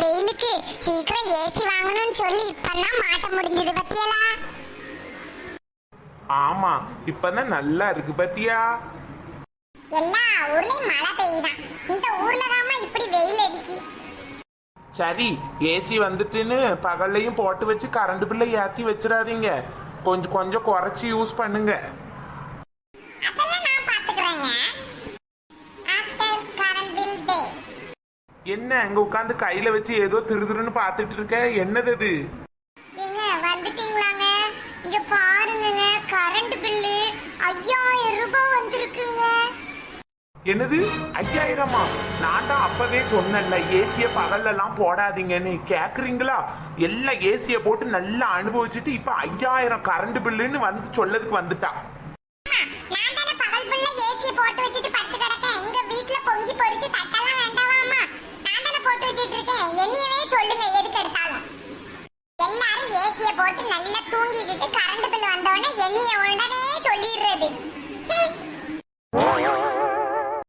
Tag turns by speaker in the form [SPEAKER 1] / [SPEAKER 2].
[SPEAKER 1] வெயிலுக்கு சீக்கிரம் ஏசி வாங்கணும்னு சொல்லி இப்பதான் மாட்ட முடிஞ்சது பத்தியலா?
[SPEAKER 2] ஆமா இப்பதான் நல்லா இருக்கு பத்தியா?
[SPEAKER 1] எல்லா ஊர்லயும் மழை பெய்யுதான். இந்த ஊர்ல தாமா இப்படி வெயில் அடிக்கி.
[SPEAKER 2] சரி ஏசி வந்துட்டுன்னு பகல்லையும் போட்டு வச்சு கரண்ட் பில்லை ஏத்தி வச்சிடாதீங்க. கொஞ்சம் கொஞ்சம் குறைச்சி யூஸ் பண்ணுங்க
[SPEAKER 1] அதெல்லாம் நான் பாத்துக்கிறேங்க ஆஃப்டர் கரண்ட் பில் டே
[SPEAKER 2] என்ன அங்க உட்காந்து கையில வச்சு ஏதோ திருதுருன்னு பார்த்துட்டு இருக்க? என்னது அது
[SPEAKER 1] ஏங்க வந்துட்டீங்களாங்க? இங்க பாருங்கங்க கரண்ட் பில்லு ஐயாயிரம் ரூபாய் வந்திருக்குங்க.
[SPEAKER 2] என்னது? ஐயாயிரமா? நான் தான் அப்பவே சொன்னேன்ல ஏசிய பகல்லலாம் போடாதீங்கன்னு. கேக்குறீங்களா? எல்லாம் ஏசிய போட்டு நல்லா அனுபவிச்சுட்டு இப்ப ஐயாயிரம் கரண்ட் பில்லுன்னு வந்து சொல்லதுக்கு வந்துட்டா.
[SPEAKER 1] படிச்சிட்டு இருக்கேன் என்னையவே சொல்லுங்க எதுக்கு எடுத்தாலும். எல்லாரும் ஏசிய போட்டு நல்லா தூங்கிக்கிட்டு கரண்ட் பில் வந்தோடனே என்னைய உடனே சொல்லிடுறது.